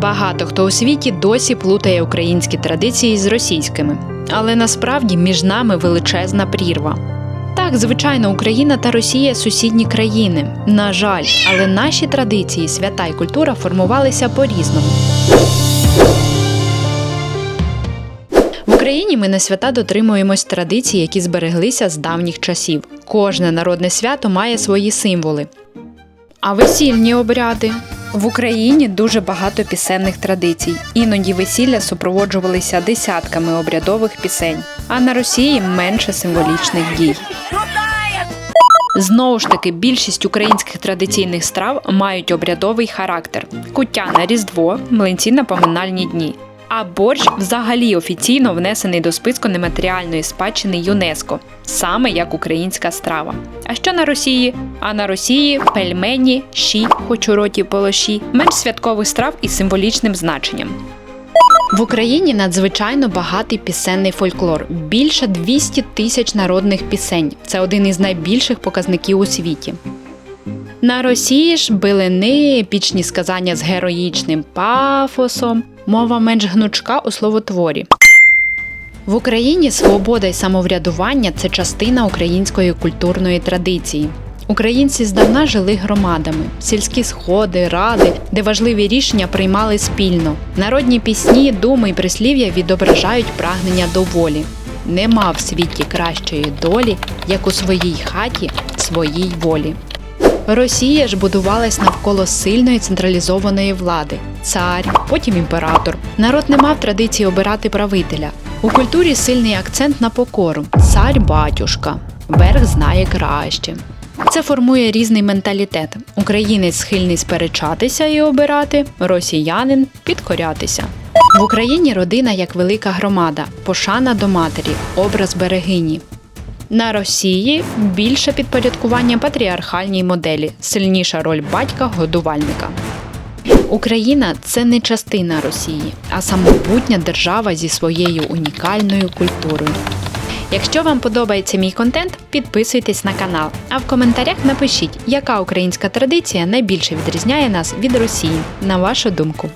Багато хто у світі досі плутає українські традиції з російськими, але насправді між нами величезна прірва. Так, звичайно, Україна та Росія сусідні країни. На жаль, але наші традиції, свята і культура формувалися по-різному. В Україні ми на свята дотримуємось традицій, які збереглися з давніх часів. Кожне народне свято має свої символи. А весільні обряди. В Україні дуже багато пісенних традицій. Іноді весілля супроводжувалися десятками обрядових пісень, а на Росії менше символічних дій. Знову ж таки, більшість українських традиційних страв мають обрядовий характер: куття на Різдво, млинці на поминальні дні. А борщ взагалі офіційно внесений до списку нематеріальної спадщини ЮНЕСКО, саме як українська страва. А що на Росії? А на Росії пельмені, щі, хоч у роті полоші, менш святкових страв із символічним значенням. В Україні надзвичайно багатий пісенний фольклор більше 200 тисяч народних пісень. Це один із найбільших показників у світі. На Росії ж билини, епічні сказання з героїчним пафосом, мова менш гнучка у словотворі. В Україні свобода і самоврядування це частина української культурної традиції. Українці здавна жили громадами, сільські сходи, ради, де важливі рішення приймали спільно. Народні пісні, думи і прислів'я відображають прагнення до волі. Нема в світі кращої долі, як у своїй хаті, своїй волі. Росія ж будувалась навколо сильної централізованої влади цар, потім імператор. Народ не мав традиції обирати правителя. У культурі сильний акцент на покору цар батюшка, верх знає краще. Це формує різний менталітет. Українець схильний сперечатися і обирати, росіянин підкорятися. В Україні родина як велика громада, пошана до матері, образ берегині. На Росії більше підпорядкування патріархальній моделі, сильніша роль батька-годувальника. Україна це не частина Росії, а самобутня держава зі своєю унікальною культурою. Якщо вам подобається мій контент, підписуйтесь на канал. А в коментарях напишіть, яка українська традиція найбільше відрізняє нас від Росії, на вашу думку.